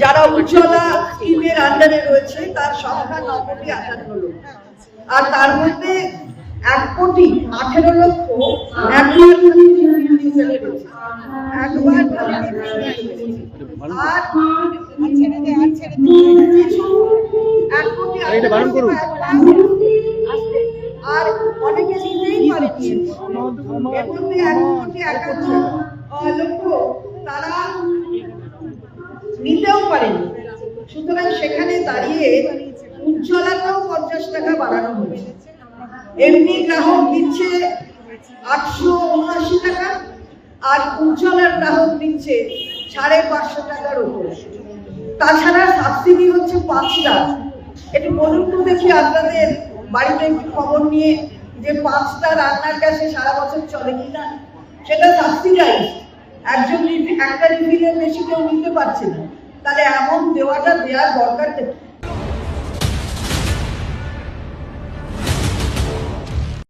যারা উজ্জ্বলা স্কিমের আন্ডারে রয়েছে, তার সংখ্যা ন কোটি আটান্ন লোক। আর তার মধ্যে এক কোটি আঠেরো লক্ষ এক কোটি লক্ষ তারা নিতেও পারেনি। সুতরাং সেখানে দাঁড়িয়ে উজ্জ্বলাতেও পঞ্চাশ টাকা বাড়ানো হয়েছে। এমনি গ্রাহক দিচ্ছে আটশো উনআশি টাকা, আর উজ্জ্বলার গ্রাহক দিচ্ছে সাড়ে পাঁচশো টাকার উপরে। তাছাড়া সাবসিডি হচ্ছে পাঁচটা একটু বলুন তো দেখি আপনাদের বাড়িতে একটু খবর নিয়ে যে পাঁচটা রান্নার গ্যাসে সারা বছর চলে কিনা, সেটা সাবসিডাইজ একটা রিফিলের বেশি কেউ নিতে পারছে না তাহলে এমন দেওয়াটা দেওয়ার দরকারটা কি?